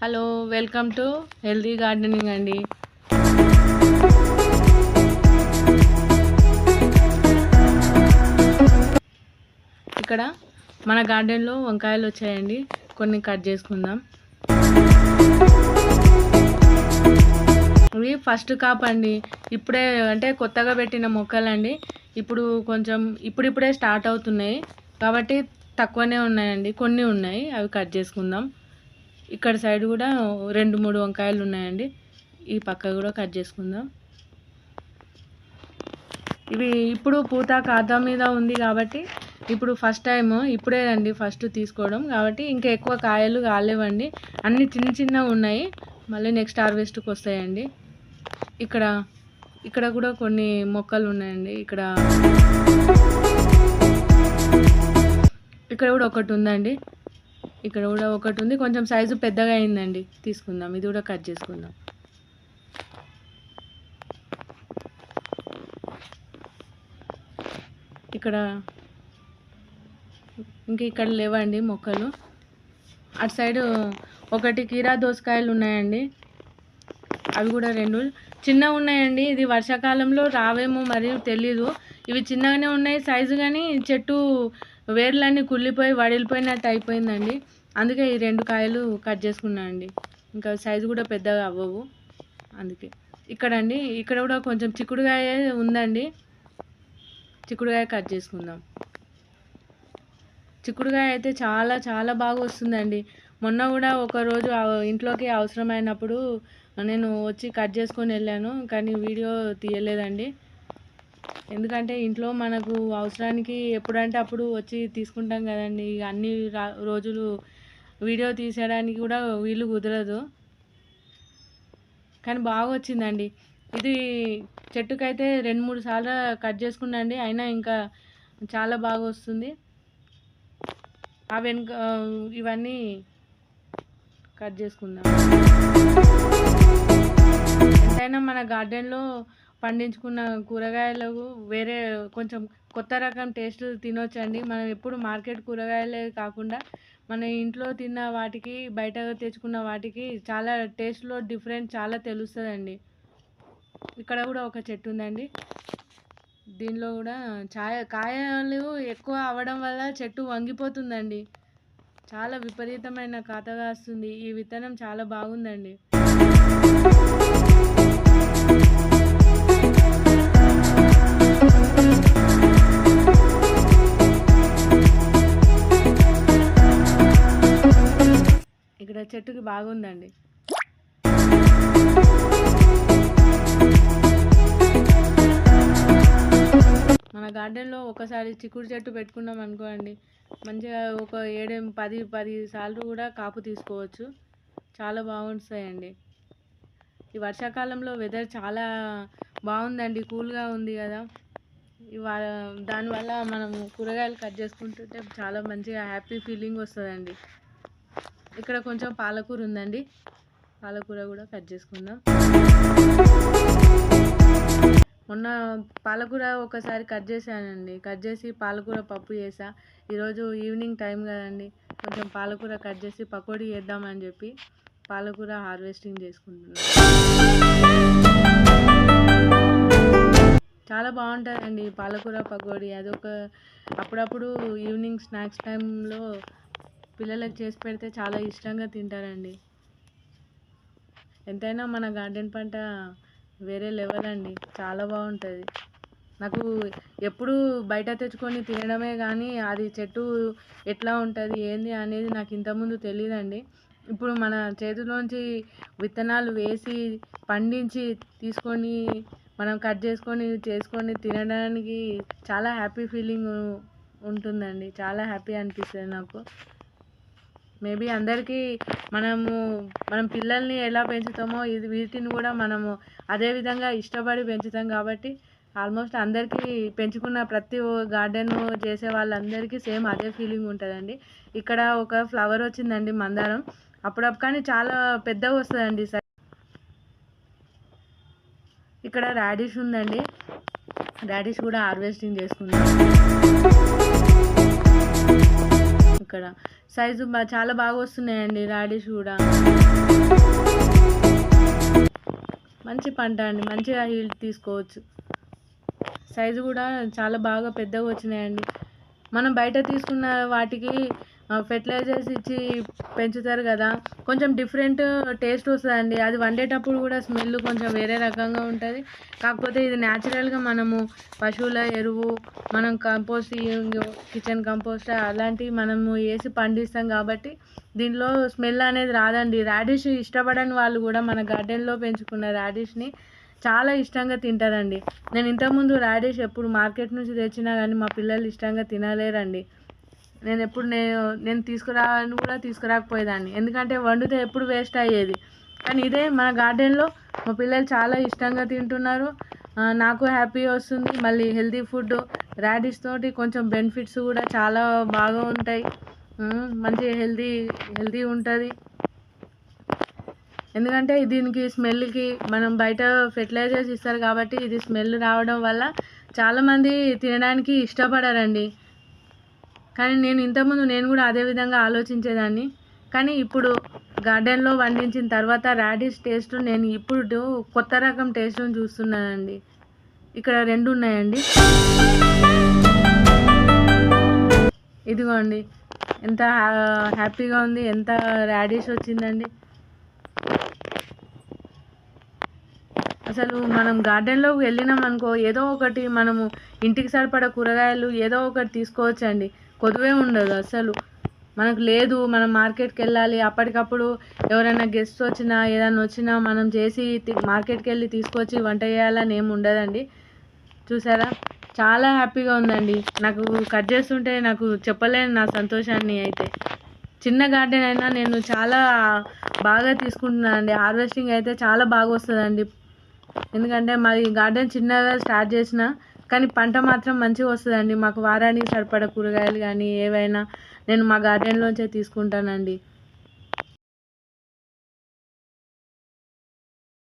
Hello welcome to healthy gardening అండి. ఇక్కడ మన గార్డెన్లో వంకాయలు వచ్చాయండి. కొన్ని కట్ చేసుకుందాం. ఇవి ఫస్ట్ కాప్ అండి. ఇప్పుడే అంటే కొత్తగా పెట్టిన మొక్కలండి. ఇప్పుడు కొంచెం ఇప్పుడిప్పుడే స్టార్ట్ అవుతున్నాయి. కాబట్టి తక్కువనే ఉన్నాయండి. కొన్ని ఉన్నాయి. అవి కట్ చేసుకుందాం. ఇక్కడ సైడ్ కూడా రెండు మూడు వంకాయలు ఉన్నాయండి. ఈ పక్క కూడా కట్ చేసుకుందాం. ఇవి ఇప్పుడు పూత కాదా మీద ఉంది కాబట్టి ఇప్పుడు ఫస్ట్ టైం ఇప్పుడే అండి ఫస్ట్ తీసుకోవడం. కాబట్టి ఇంకా ఎక్కువ కాయలు కాలేవండి. అన్ని చిన్న చిన్న ఉన్నాయి. మళ్ళీ నెక్స్ట్ హార్వెస్ట్కి వస్తాయండి. ఇక్కడ ఇక్కడ కూడా కొన్ని మొక్కలు ఉన్నాయండి. ఇక్కడ ఇక్కడ కూడా ఒకటి ఉందండి. ఇక్కడ కూడా ఒకటి ఉంది. కొంచెం సైజు పెద్దగా అయిందండి. తీసుకుందాం. ఇది కూడా కట్ చేసుకుందాం. ఇక్కడ ఇంకా ఇక్కడ లేవండి మొక్కలు. అటు సైడు ఒకటి కీరా దోసకాయలు ఉన్నాయండి. అవి కూడా రెండు. చిన్నగా ఉన్నాయండి. ఇది వర్షాకాలంలో రావేమో మరి తెలీదు. ఇవి చిన్నగానే ఉన్నాయి. సైజు కానీ చెట్టు వేర్లన్నీ కుళ్ళిపోయి వడిలిపోయినట్టు అయిపోయిందండి. అందుకే ఈ రెండు కాయలు కట్ చేసుకున్నా అండి. ఇంకా సైజు కూడా పెద్దగా అవ్వవు. అందుకే. ఇక్కడండి. ఇక్కడ కూడా కొంచెం చిక్కుడుకాయ ఉందండి. చిక్కుడుకాయ కట్ చేసుకుందాం. చిక్కుడుకాయ అయితే చాలా చాలా బాగా వస్తుందండి. మొన్న కూడా ఒక రోజు ఇంట్లోకి అవసరమైనప్పుడు నేను వచ్చి కట్ చేసుకొని వెళ్ళాను కానీ వీడియో తీయలేదండి. ఎందుకంటే ఇంట్లో మనకు అవసరానికి ఎప్పుడంటే అప్పుడు వచ్చి తీసుకుంటాం కదండి. ఇక అన్ని రా- రోజులు వీడియో తీసేయడానికి కూడా వీలు కుదరదు. కానీ బాగా వచ్చిందండి. ఇది చెట్టుకైతే రెండు మూడు సార్లు కట్ చేసుకున్నాండి. అయినా ఇంకా చాలా బాగా వస్తుంది. ఆ వెనుక ఇవన్నీ కట్ చేసుకుందాం. ఎంతైనా మన గార్డెన్లో పండించుకున్న కూరగాయలకు వేరే కొంచెం కొత్త రకం టేస్ట్ తినొచ్చండి. మనం ఎప్పుడు మార్కెట్ కూరగాయలే కాకుండా మన ఇంట్లో తిన్న వాటికి బయట తెచ్చుకున్న వాటికి చాలా టేస్ట్లో డిఫరెంట్ చాలా తెలుస్తుందండి. ఇక్కడ కూడా ఒక చెట్టు ఉందండి. దీనిలో కూడా ఛాయ కాయలు ఎక్కువ అవ్వడం వల్ల చెట్టు వంగిపోతుందండి. చాలా విపరీతమైన కాతగా వస్తుంది ఈ విత్తనం చాలా బాగుందండి. ఇక్కడ చెట్టుకి బాగుందండి. మన గార్డెన్లో ఒకసారి చిక్కుడు చెట్టు పెట్టుకున్నాం అనుకోండి మంచిగా ఒక ఏడు పది పది సార్లు కూడా కాపు తీసుకోవచ్చు. చాలా బాగుంటాయండి. ఈ వర్షాకాలంలో వెదర్ చాలా బాగుందండి కూల్గా ఉంది కదా. ఇవాళ దానివల్ల మనం కూరగాయలు కట్ చేసుకుంటుంటే చాలా మంచిగా హ్యాపీ ఫీలింగ్ వస్తుందండి. ఇక్కడ కొంచెం పాలకూర ఉందండి. పాలకూర కూడా కట్ చేసుకుందాం. మొన్న పాలకూర ఒకసారి కట్ చేశానండి. కట్ చేసి పాలకూర పప్పు చేసా. ఈరోజు ఈవినింగ్ టైం కదండి. కొంచెం పాలకూర కట్ చేసి పకోడీ చేద్దామని చెప్పి పాలకూర హార్వెస్టింగ్ చేసుకుంటున్నాను చాలా బాగుంటుందండి పాలకూర పకోడీ. అదొక అప్పుడప్పుడు ఈవినింగ్ స్నాక్స్ టైంలో పిల్లలకు చేసి పెడితే చాలా ఇష్టంగా తింటారండి. ఎంతైనా మన గార్డెన్ పంట వేరే లెవెల్ అండి. చాలా బాగుంటుంది. నాకు ఎప్పుడు బయట తెచ్చుకొని తినడమే కానీ అది చెట్టు ఎట్లా ఉంటుంది ఏంది అనేది నాకు ఇంతకుముందు తెలియదండి ఇప్పుడు మన చేతిలోంచి విత్తనాలు వేసి పండించి తీసుకొని మనం కట్ చేసుకొని చేసుకొని తినడానికి చాలా హ్యాపీ ఫీలింగ్ ఉంటుందండి. చాలా హ్యాపీ అనిపిస్తుంది నాకు. మేబీ అందరికీ మనము మనం పిల్లల్ని ఎలా పెంచుతామో ఇది వీటిని కూడా మనము అదే విధంగా ఇష్టపడి పెంచుతాం కాబట్టి ఆల్మోస్ట్ అందరికీ పెంచుకున్న ప్రతి గార్డెన్ చేసే వాళ్ళందరికీ సేమ్ అదే ఫీలింగ్ ఉంటుందండి. ఇక్కడ ఒక ఫ్లవర్ వచ్చిందండి మందారం. అప్పుడప్పుడు కానీ చాలా పెద్దగా వస్తుందండి సార్ ఇక్కడ రాడిష్ ఉందండి. రాడిష్ కూడా హార్వెస్టింగ్ చేసుకుందాం. ఇక్కడ సైజు చాలా బాగా వస్తున్నాయండి రాడిష్ కూడా. మంచి పంట అండి మంచిగా హీల్ తీసుకోవచ్చు. సైజు కూడా చాలా బాగా పెద్దగా వచ్చినాయండి. మనం బయట తీసుకున్న వాటికి ఫెర్టిలైజర్స్ ఇచ్చి పెంచుతారు కదా. కొంచెం డిఫరెంట్ టేస్ట్ వస్తుందండి. అది వండేటప్పుడు కూడా స్మెల్ కొంచెం వేరే రకంగా ఉంటుంది. కాకపోతే ఇది న్యాచురల్గా మనము పశువుల ఎరువు మనం కంపోస్ట్ కిచెన్ కంపోస్ట్ అలాంటివి మనము వేసి పండిస్తాం కాబట్టి దీనిలో స్మెల్ అనేది రాదండి. రాడిష్ ఇష్టపడని వాళ్ళు కూడా మన గార్డెన్లో పెంచుకున్న రాడిష్ని చాలా ఇష్టంగా తింటారండి. నేను ఇంతకుముందు రాడిష్ ఎప్పుడు మార్కెట్ నుంచి తెచ్చినా కానీ మా పిల్లలు ఇష్టంగా తినలేరండి. నేను ఎప్పుడు నేను నేను తీసుకురాని కూడా తీసుకురాకపోయేదాన్ని. ఎందుకంటే వండితే ఎప్పుడు వేస్ట్ అయ్యేది. కానీ ఇదే మన గార్డెన్లో మా పిల్లలు చాలా ఇష్టంగా తింటున్నారు. నాకు హ్యాపీ వస్తుంది. మళ్ళీ హెల్తీ ఫుడ్ రాడిష్ తోటి కొంచెం బెనిఫిట్స్ కూడా చాలా బాగా ఉంటాయి. మంచి హెల్తీ హెల్తీ ఉంటుంది. ఎందుకంటే దీనికి స్మెల్కి మనం బయట ఫెర్టిలైజర్స్ ఇస్తారు కాబట్టి ఇది స్మెల్ రావడం వల్ల చాలామంది తినడానికి ఇష్టపడరండి. కానీ నేను ఇంతకుముందు నేను కూడా అదే విధంగా ఆలోచించేదాన్ని. కానీ ఇప్పుడు గార్డెన్లో పండించిన తర్వాత రాడిష్ టేస్ట్ నేను ఇప్పుడు కొత్త రకం టేస్ట్ని చూస్తున్నానండి. ఇక్కడ రెండు ఉన్నాయండి. ఇదిగోండి. ఎంత హ్యా- హ్యాపీగా ఉంది. ఎంత రాడిష్ వచ్చిందండి. అసలు మనం గార్డెన్లోకి వెళ్ళినాం అనుకో ఏదో ఒకటి మనము ఇంటికి సరిపడ కూరగాయలు ఏదో ఒకటి తీసుకోవచ్చండి. కొదువే ఉండదు అసలు. మనకు లేదు మనం మార్కెట్కి వెళ్ళాలి. అప్పటికప్పుడు ఎవరైనా గెస్ట్ వచ్చినా ఏదైనా వచ్చినా మనం చేసి మార్కెట్కి వెళ్ళి తీసుకొచ్చి వంట చేయాలని ఏమి ఉండదండి. చూసారా? చాలా హ్యాపీగా ఉందండి. నాకు కట్ చేస్తుంటే నాకు చెప్పలేను నా సంతోషాన్ని అయితే. చిన్న గార్డెన్ అయినా నేను చాలా బాగా తీసుకుంటున్నాను అండి హార్వెస్టింగ్ అయితే చాలా బాగా వస్తుందండి. ఎందుకంటే మాది గార్డెన్ చిన్నగా స్టార్ట్ చేసిన కానీ పంట మాత్రం మంచిగా వస్తుందండి. మాకు వారానికి సరిపడా కూరగాయలు కానీ ఏవైనా నేను మా గార్డెన్లోంచే తీసుకుంటానండి.